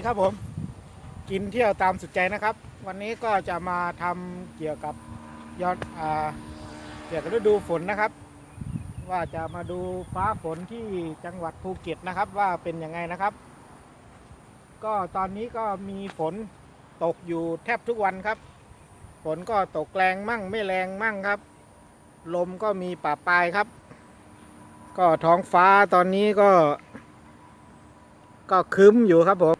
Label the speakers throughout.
Speaker 1: ดีครับผม กินเที่ยวตามสุดใจนะครับ วันนี้ก็จะมาทำเกี่ยวกับยอดอ่าเกี่ยวกับฤดูฝนนะครับ ว่าจะมาดูฟ้าฝนที่จังหวัดภูเก็ตนะครับ ว่าเป็นยังไงนะครับ ก็ตอนนี้ก็มีฝนตกอยู่แทบทุกวันครับ ฝนก็ตกแรงมั่งไม่แรงมั่งครับ ลมก็มีป่าปลายครับ ก็ท้องฟ้าตอนนี้ก็ก็คึ้มอยู่ครับผม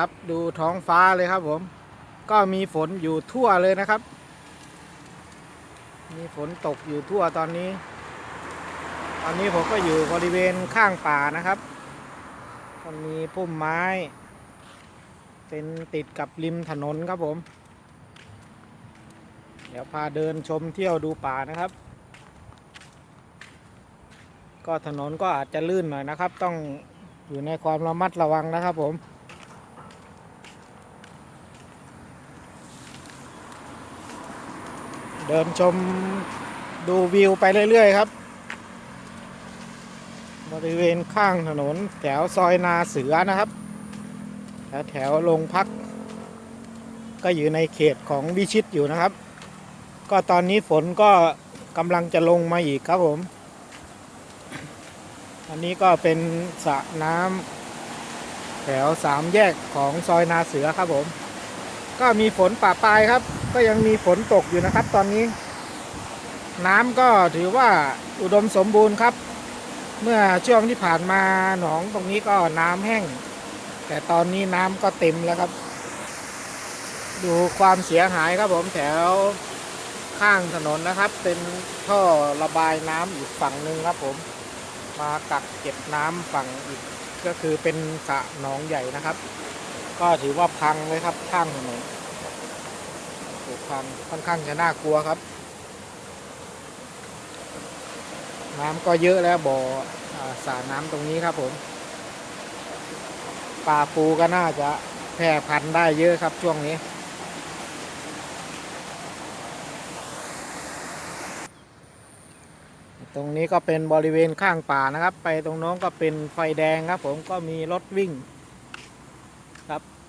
Speaker 1: ครับ ดูท้องฟ้าเลยครับผม ก็มีฝนอยู่ทั่วเลยนะครับ มีฝนตกอยู่ทั่วตอนนี้ ตอนนี้ผมก็อยู่บริเวณข้างป่านะครับ ก็มีพุ่มไม้ เป็นติดกับริมถนนครับผม เดี๋ยวพาเดินชมเที่ยวดูป่านะครับ ก็ถนนก็อาจจะลื่นหน่อยนะครับ ต้องอยู่ในความระมัดระวังนะครับผม เดินชมดูวิวไปเรื่อย ๆ ครับ บริเวณข้างถนนแถวซอยนาเสือนะครับ แถวแถวโรงพัก ก็อยู่ในเขตของวิชิตอยู่นะครับ ก็ตอนนี้ฝนก็กำลังจะลงมาอีกครับผม อันนี้ก็เป็นสระน้ำแถวสามแยกของซอยนาเสือครับผม ก็มีฝนป่าปลายครับ ก็ยังมีฝนตกอยู่นะครับ ตอนนี้ น้ำก็ถือว่าอุดมสมบูรณ์ครับ เมื่อช่วงที่ผ่านมาหนองตรงนี้ก็น้ำแห้ง แต่ตอนนี้น้ำก็เต็มแล้วครับ ดูความเสียหายครับผมแถวข้างถนนนะครับ เป็นท่อระบายน้ำอีกฝั่งหนึ่งครับผม มากักเก็บน้ำฝั่งอีกก็คือเป็นสระหนองใหญ่นะครับ ก็ถือว่าพังเลยครับข้างถนนถูกพังค่อนข้างจะน่ากลัวครับ น้ำก็เยอะแล้วบ่ออาสระน้ำตรงนี้ครับผมปลาปูก็น่าจะแพร่พันธุ์ได้เยอะครับช่วงนี้ ตรงนี้ก็เป็นบริเวณข้างป่านะครับ ไปตรงน้นก็เป็นไฟแดงครับ ผมก็มีรถวิ่ง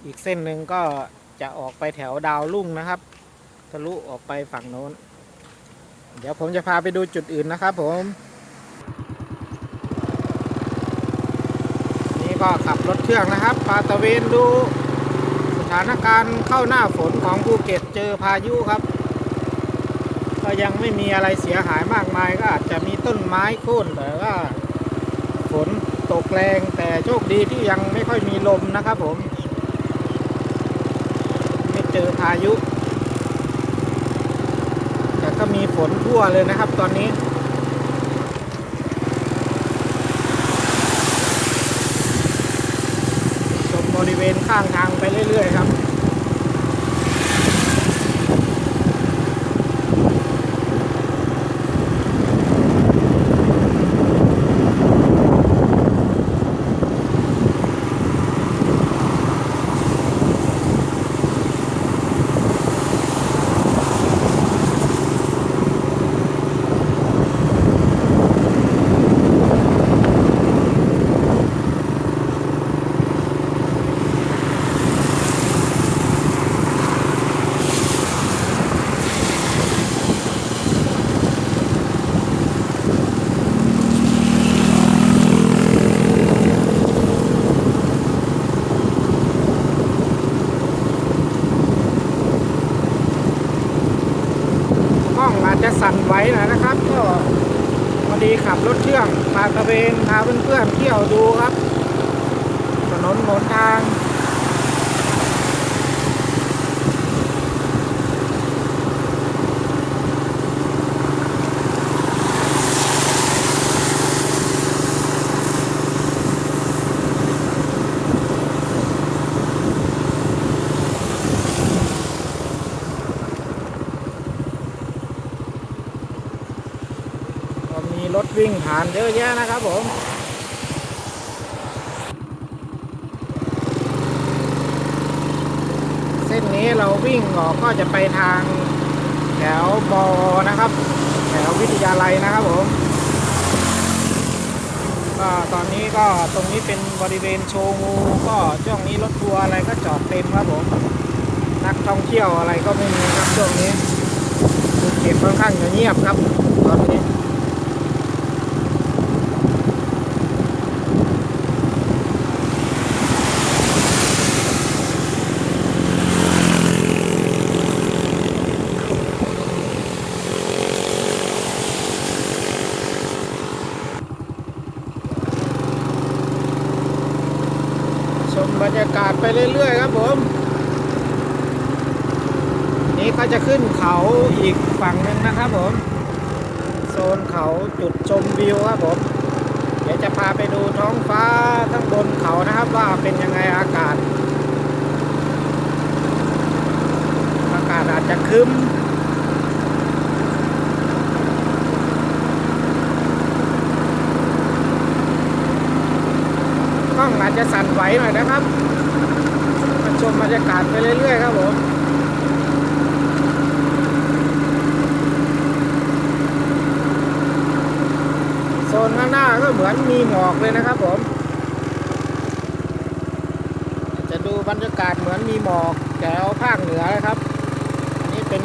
Speaker 1: อีกเส้นหนึ่งก็จะออกไปแถวดาวลุ่งนะครับ ทะลุออกไปฝั่งโน้น เดี๋ยวผมจะพาไปดูจุดอื่นนะครับผม นี่ก็ขับรถเครื่องนะครับ พาตะเวนดูสถานการณ์เข้าหน้าฝนของภูเก็ตเจอพายุครับ ก็ยังไม่มีอะไรเสียหายมากมายก็อาจจะมีต้นไม้โค่นแต่ว่าฝนตกแรงแต่โชคดีที่ยังไม่ค่อยมีลมนะครับผม เจอพายุ แต่ก็มีฝนทั่วเลยนะครับตอนนี้ชมบริเวณข้างทางไปเรื่อยๆครับ กล้องอาจจะสั่นไหวหน่อยนะครับ ก็พอดีขับรถเครื่องพาตะเวนพาเพื่อนๆเที่ยวดูครับ ถนนหนทาง ก็มีรถ วิ่งผ่านเยอะแยะนะครับผมเส้นนี้เราวิ่งออกก็จะไปทางแถวบอนะครับ แถววิทยาลัยนะครับผมก็ตอนนี้ก็ตรงนี้เป็นบริเวณโชว์งูก็ช่วงนี้รถทัวร์อะไรก็จอดเต็มครับผมนักท่องเที่ยวอะไรก็ไม่มีครับช่วงนี้เก็ตค่อนข้างจะเงียบครับตอนนี้ ชมบรรยากาศไป เรื่อยๆครับผม นี่ก็จะขึ้นเขาอีกฝั่งหนึ่งนะครับผม โซนเขาจุดชมวิวครับผม เดี๋ยวจะพาไปดูท้องฟ้าข้างบนเขานะครับว่าเป็นยังไงอากาศ อากาศอาจจะคึ้มกล้องอาจจะสั่นไหวหน่อยนะครับ มบรรยากาศไปเรื่อยๆครับผมโซนข้างหน้าก็เหมือนมีหมอกเลยนะครับผม จะดูบรรยากาศเหมือนมีหมอกแถวภาคเหนือนะครับ อันนี้เป็น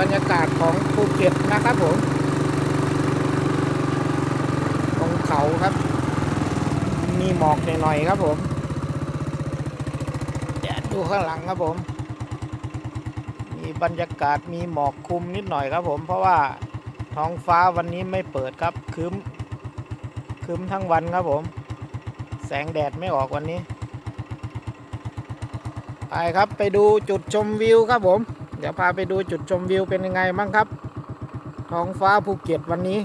Speaker 1: บรรยากาศของภูเก็ตนะครับผมตรงเขาครับ มีหมอกหน่อยๆครับผม ดูข้างหลังครับผม มีบรรยากาศมีหมอกคลุมนิดหน่อยครับผม เพราะว่าท้องฟ้าวันนี้ไม่เปิดครับครึ้มครึ้มทั้งวันครับผม แสงแดดไม่ออกวันนี้ ไปครับไปดูจุดชมวิวครับผม เดี๋ยวพาไปดูจุดชมวิวเป็นยังไงบ้างครับ ท้องฟ้าภูเก็ตวันนี้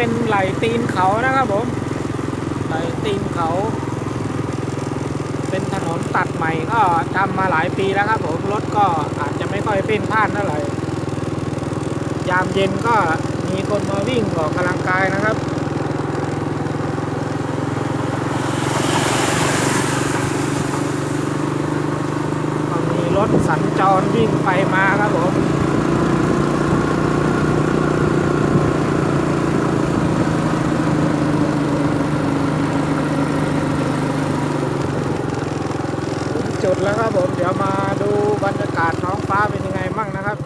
Speaker 1: เป็นไหลตีนเขานะครับผม ไหลตีนเขา เป็นถนนตัดใหม่ก็ทำมาหลายปีแล้วครับผม รถก็อาจจะไม่ค่อยเป็นพ่านเท่าไหร่ ยามเย็นก็มีคนมาวิ่งออกกำลังกายนะครับก็มีรถสัญจรวิ่งไปมาครับผม ดแล้วครับผมเดี๋ยวมาดูบรรยากาศท้องฟ้าเป็นยังไงมั่งนะครับ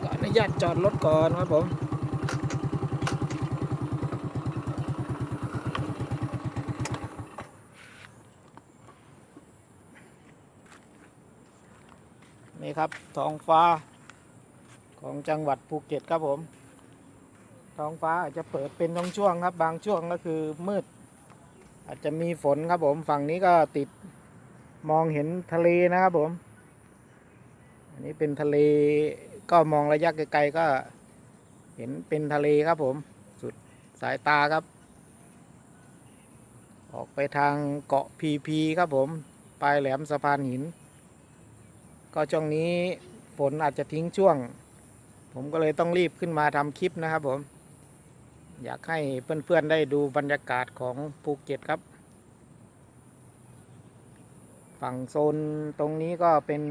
Speaker 1: ขออนุญาตจอดรถก่อนครับผมนี่ครับท้องฟ้าของจังหวัดภูเก็ตครับผม ท้องฟ้าอาจจะเปิดเป็นช่วงครับ บางช่วงก็คือมืด อาจจะมีฝนครับผมฝั่งนี้ก็ติด มองเห็นทะเลนะครับผม อันนี้เป็นทะเลก็มองระยะไกลๆก็เห็นเป็นทะเลครับผม สุดสายตาครับ ออกไปทางเกาะพีพีครับผม ปลายแหลมสะพานหิน ก็ช่วงนี้ฝนอาจจะทิ้งช่วง ผมก็เลยต้องรีบขึ้นมาทำคลิปนะครับผม อยากให้เพื่อนๆได้ดูบรรยากาศของภูเก็ตครับ ฝั่งโซนตรงนี้ก็เป็น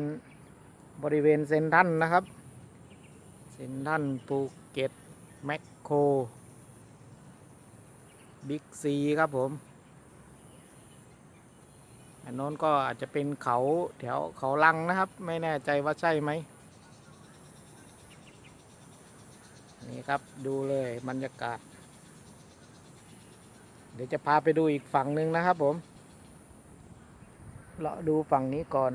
Speaker 1: บริเวณเซนทันนะครับ เซนทันภูเก็ตแมคโครบิ๊กซีครับผมอันโน้นก็อาจจะเป็นเขาแถวเขาลังนะครับ ไม่แน่ใจว่าใช่ไหมนี่ครับดูเลยบรรยากาศ เดี๋ยวจะพาไปดูอีกฝั่งหนึ่งนะครับผม เราดูฝั่งนี้ก่อน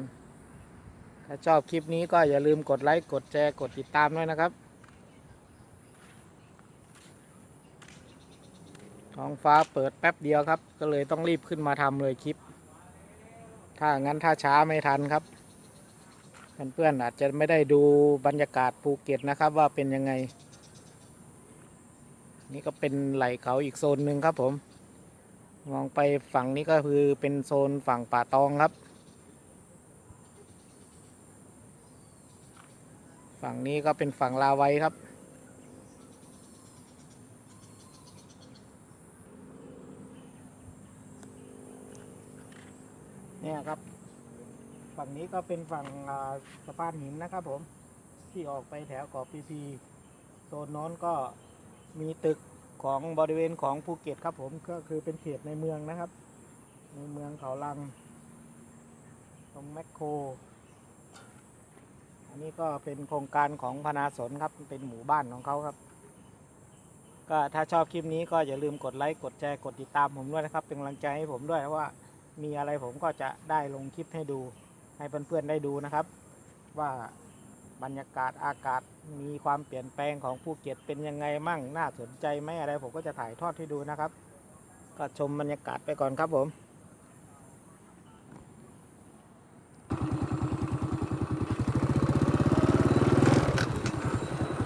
Speaker 1: ถ้าชอบคลิปนี้ก็อย่าลืมกดไลค์ กดแชร์ กดติดตามด้วยนะครับ ท้องฟ้าเปิดแป๊บเดียวครับ ก็เลยต้องรีบขึ้นมาทำเลยคลิป ถ้างั้นถ้าช้าไม่ทันครับ เพื่อนๆอาจจะไม่ได้ดูบรรยากาศภูเก็ตนะครับว่าเป็นยังไง นี่ก็เป็นไหล่เขาอีกโซนหนึ่งครับผม มองไปฝั่งนี้ก็คือเป็นโซนฝั่งป่าตองครับ ฝั่งนี้ก็เป็นฝั่งลาวัยครับ เนี่ยครับ ฝั่งนี้ก็เป็นฝั่งสะพานหินนะครับผม ที่ออกไปแถวเกาะพีพี โซนโน้นก็มีตึก ของบริเวณของภูเก็ตครับผมก็คือเป็นเขตในเมืองนะครับ ในเมืองเขาลัง ตรงแมคโคร อันนี้ก็เป็นโครงการของพนาสนครับเป็นหมู่บ้านของเขาครับ ก็ถ้าชอบคลิปนี้ก็อย่าลืมกดไลค์กดแชร์กดติดตามผมด้วยนะครับ เป็นกำลังใจให้ผมด้วยเพราะว่ามีอะไรผมก็จะได้ลงคลิปให้ดูให้เพื่อนๆได้ดูนะครับ ว่า บรรยากาศอากาศมีความเปลี่ยนแปลงของภูเก็ตเป็นยังไงมั่งน่าสนใจไหมอะไร ผมก็จะถ่ายทอดให้ดูนะครับ ก็ชมบรรยากาศไปก่อนครับผม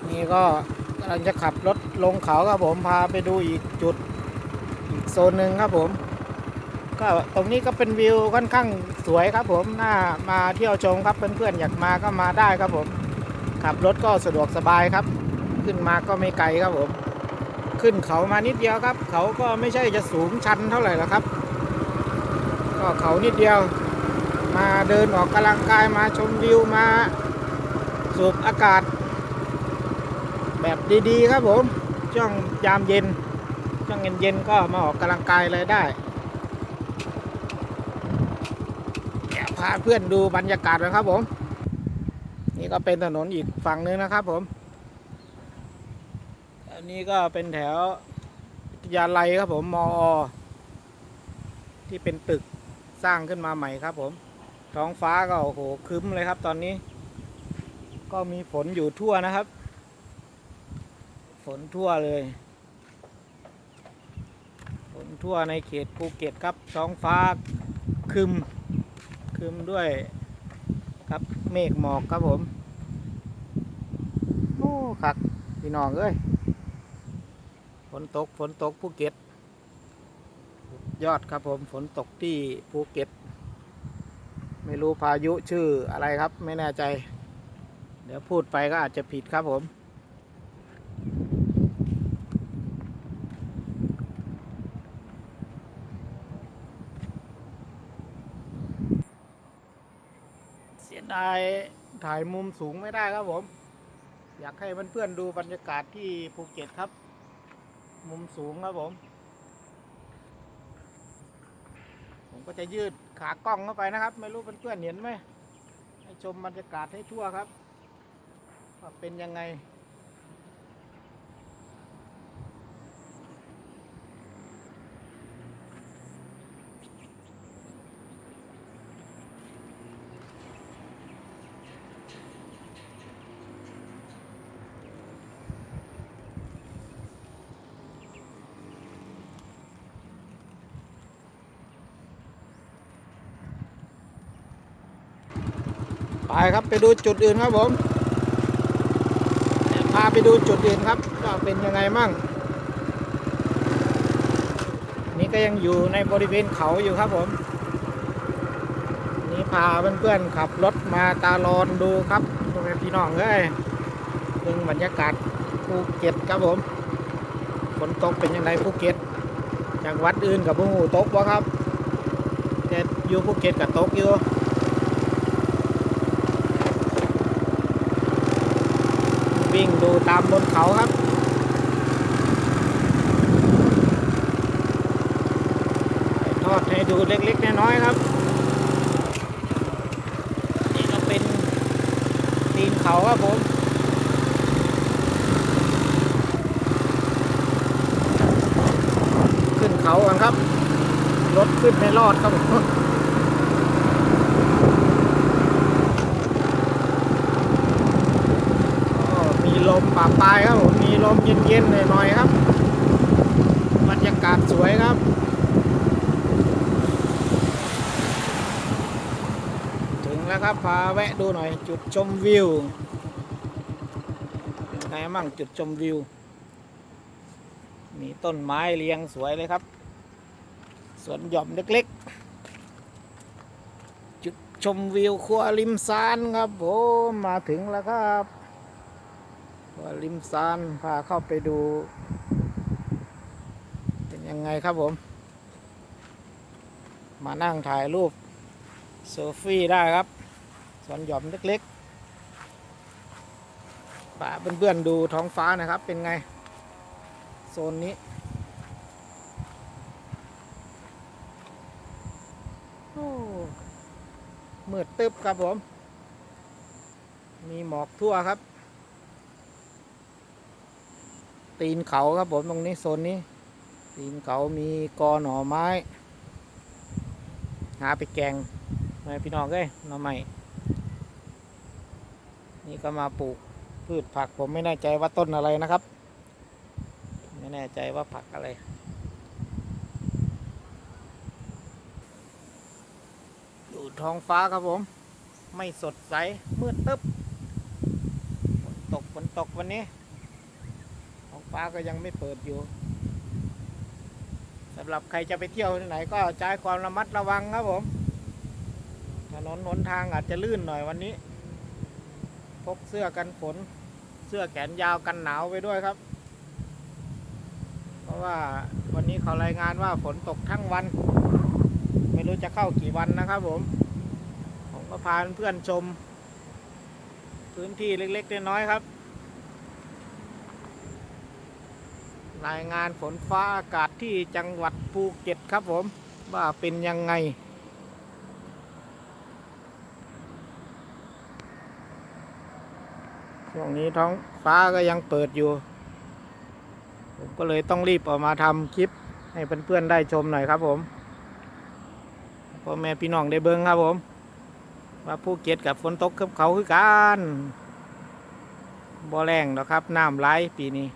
Speaker 1: นี่ก็กำลังจะขับรถลงเขาครับผมพาไปดูอีกจุดอีกโซนหนึ่งครับผมก็ตรงนี้ก็เป็นวิวค่อนข้างสวยครับผมน่ามาเที่ยวชมครับเพื่อนๆอยากมาก็มาได้ครับผม ขับรถก็สะดวกสบายครับ ขึ้นมาก็ไม่ไกลครับผม ขึ้นเขามานิดเดียวครับ เขาก็ไม่ใช่จะสูงชันเท่าไหร่หรอกครับ ก็เขานิดเดียว มาเดินออกกำลังกายมาชมวิวมาสูบอากาศ แบบดีๆครับผม ช่วงยามเย็น ช่วงเย็นๆก็มาออกกำลังกายเลยได้พาเพื่อนดูบรรยากาศนะครับผม นี่ก็เป็นถนนอีกฝั่งนึงนะครับผม อันนี้ก็เป็นแถวยาลัยครับผมมอที่เป็นตึกสร้างขึ้นมาใหม่ครับผม ท้องฟ้าก็โอ้โหคึ้มเลยครับตอนนี้ ก็มีฝนอยู่ทั่วนะครับ ฝนทั่วเลย ฝนทั่วในเขตภูเก็ตครับ ท้องฟ้าคึมคึมด้วยครับเมฆหมอกครับผม โอ้คัก พี่น้องเอ้ยฝนตกฝนตกภูเก็ต ยอดครับผมฝนตกที่ภูเก็ต ไม่รู้พายุชื่ออะไรครับ ไม่แน่ใจ เดี๋ยวพูดไปก็อาจจะผิดครับผมเสียดายถ่ายมุมสูงไม่ได้ครับผม อยากให้เพื่อนๆดูบรรยากาศที่ภูเก็ตครับ มุมสูงครับผม ผมก็จะยืดขากล้องเข้าไปนะครับ ไม่รู้เพื่อนๆเห็นไหมให้ชมบรรยากาศให้ทั่วครับว่าเป็นยังไง ไปครับไปดูจุดอื่นครับผมพาไปดูจุดอื่นครับว่าเป็นยังไงมั่งนี่ก็ยังอยู่ในบริเวณเขาอยู่ครับผม นี่พาเพื่อนๆขับรถมาตาลอนดูครับพ่อแม่พี่น้องเอ้ยดึงบรรยากาศภูเก็ตครับผมฝนตกเป็นยังไงภูเก็ตจังหวัดอื่นกับพวกหูตกบ่ครับแต่อยู่ภูเก็ตกับตกอยู่ วิ่งดูตามบนเขาครับทอดให้ดูเล็กๆน้อยๆครับ นี่ก็เป็นตีนเขาครับผมขึ้นเขากันครับ รถขึ้นไม่รอดครับผม ก็ มีลมป่าปลายครับผมมีลมเย็นๆหน่อยๆครับบรรยากาศสวยครับถึงแล้วครับพาแวะดูหน่อยจุดชมวิวเป็นไงมั่งจุดชมวิว มีต้นไม้เรียงสวยเลยครับ สวนหย่อมเล็กๆ จุดชมวิวครัวริมซานครับผมมาถึงแล้วครับ ริมซานพาเข้าไปดู เป็นยังไงครับผม มานั่งถ่ายรูปโซฟี่ได้ครับสวนหย่อมเล็กๆป่าเพื่อนๆดูท้องฟ้านะครับ เป็นไง โซนนี้โอ้มืดตึ๊บครับผม มีหมอกทั่วครับ ตีนเขาครับผมตรงนี้โซนนี้ ตีนเขามีกอหน่อไม้ หาไปแกงมาพี่น้องเอ้ยหน่อไม้นี่ก็มาปลูกพืชผักผมไม่แน่ใจว่าต้นอะไรนะครับ ไม่แน่ใจว่าผักอะไรดูท้องฟ้าครับผม ไม่สดใสมืดตึ๊บฝนตกฝนตกวันนี้ ฟ้าก็ยังไม่เปิดอยู่สำหรับใครจะไปเที่ยวที่ไหนก็ใช้ความระมัดระวังครับผม ถนนหนทางอาจจะลื่นหน่อยวันนี้ พกเสื้อกันฝน เสื้อแขนยาวกันหนาวไปด้วยครับ เพราะว่าวันนี้เขารายงานว่าฝนตกทั้งวัน ไม่รู้จะเข้ากี่วันนะครับผม ผมก็พาเพื่อนชม พื้นที่เล็กๆน้อยๆครับ รายงานฝนฟ้าอากาศที่จังหวัดภูเก็ตครับผม ว่าเป็นยังไง ช่วงนี้ท้องฟ้าก็ยังเปิดอยู่ ผมก็เลยต้องรีบออกมาทำคลิปให้เพื่อนๆได้ชมหน่อยครับผมพ่อแม่พี่น้องได้เบิ้งครับผม ว่าภูเก็ตกับฝนตกกับเขาคือกันบ่แรงหรอกครับน้ำไหลปีนี้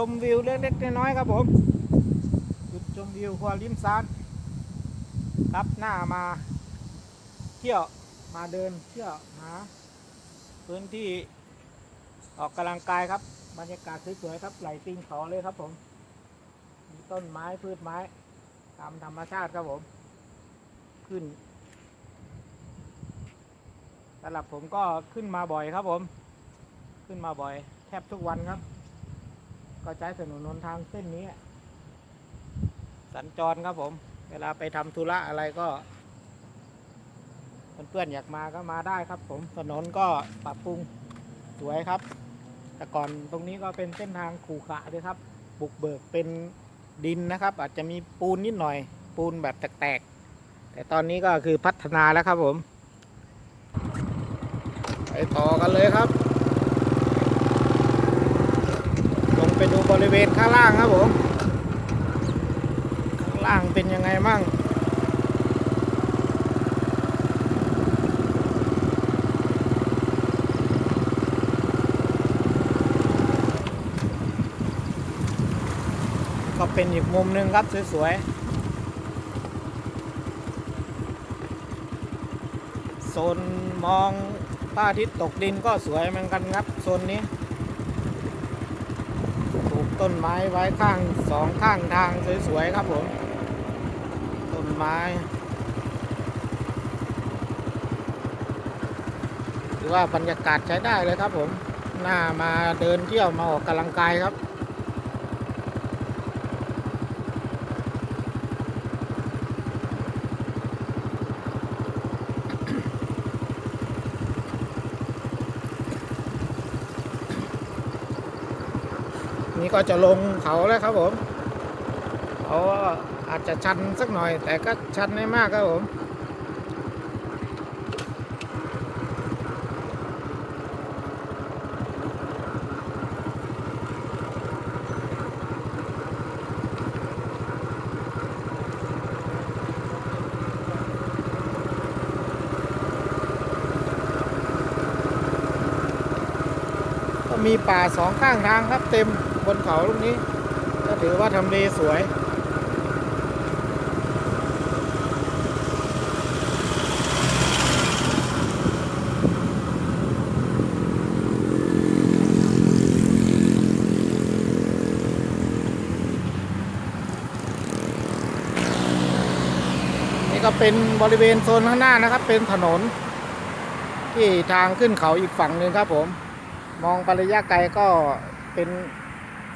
Speaker 1: ชมวิวเล็กๆน้อยๆครับผมจุดชมวิวหัวริมซานครับหน้ามาเที่ยวมาเดินเที่ยวหาพื้นที่ออกกำลังกายครับบรรยากาศสวยๆครับไหลติงเขาเลยครับผม มีต้นไม้พืชไม้ ตามธรรมชาติครับผม ขึ้นสำหรับผมก็ขึ้นมาบ่อยครับผม ขึ้นมาบ่อย แทบทุกวันครับ ก็ใช้ถนนหนทางเส้นนี้ สัญจรครับผม เวลาไปทำธุระอะไรก็เพื่อนๆอยากมาก็มาได้ครับ ผมถนนก็ปรับปรุงสวยครับ แต่ก่อนตรงนี้ก็เป็นเส้นทางขูขระด้วยครับ บุกเบิกเป็นดินนะครับ อาจจะมีปูนนิดหน่อย ปูนแบบแตกๆ แต่ตอนนี้ก็คือพัฒนาแล้วครับผม ไปต่อกันเลยครับ ลง ไปดูบริเวณข้างล่างครับผม ข้างล่างเป็นยังไงมั่งก็เป็นอีกมุมหนึ่งครับสวยๆ โซนมองพระอาทิตย์ตกดินก็สวยเหมือนกันครับ โซนนี้ ต้นไม้ไว้ข้างสองข้างทางสวยๆครับผมต้นไม้ถือว่าบรรยากาศใช้ได้เลยครับผม หน้ามาเดินเที่ยวมาออกกำลังกายครับ ก็จะลงเขาแล้วครับผมเขาอาจจะชันสักหน่อย แต่ก็ชันไม่มากครับผมก็มีป่าสองข้างทางครับเต็ม บนเขาลูกนี้ ก็ถือว่าทำเลสวยนี่ก็เป็นบริเวณโซนข้างหน้านะครับ เป็นถนน ที่ทางขึ้นเขาอีกฝั่งหนึ่งครับผม มองไประยะไกลก็เป็น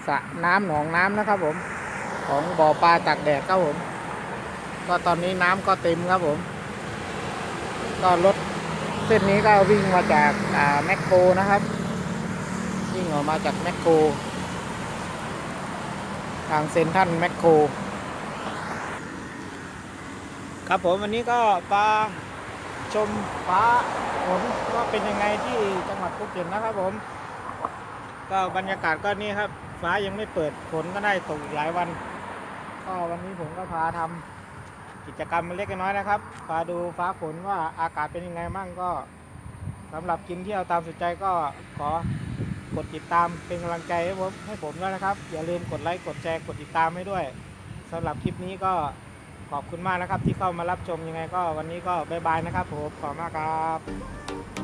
Speaker 1: สระน้ำหนองน้ำนะครับผม ของบ่อปลาตากแดดครับผม ก็ตอนนี้น้ำก็เต็มครับผม ก็รถเส้นนี้ก็วิ่งมาจากแมคโครนะครับวิ่งออกมาจากแมคโครทางเซนทรันแมคโครครับผมวันนี้ก็ปลาชมฟ้าฝนก็เป็นยังไงที่จังหวัดภูเก็ตนะครับผม ก็บรรยากาศก็นี่ครับ ฟ้ายังไม่เปิดฝนก็ได้ตกอีกหลายวัน ก็วันนี้ผมก็พาทำกิจกรรมเล็กน้อยนะครับพาดูฟ้าฝนว่าอากาศเป็นยังไงบ้างก็สำหรับกินเที่ยวตามสุดใจก็ขอกดติดตามเป็นกำลังใจให้ผมให้ผมด้วยนะครับ อย่าลืมกดไลค์กดแชร์กดติดตามให้ด้วยสำหรับคลิปนี้ก็ขอบคุณมากนะครับ ที่เข้ามารับชมยังไงก็วันนี้ก็บายบายนะครับผมขอบมากครับ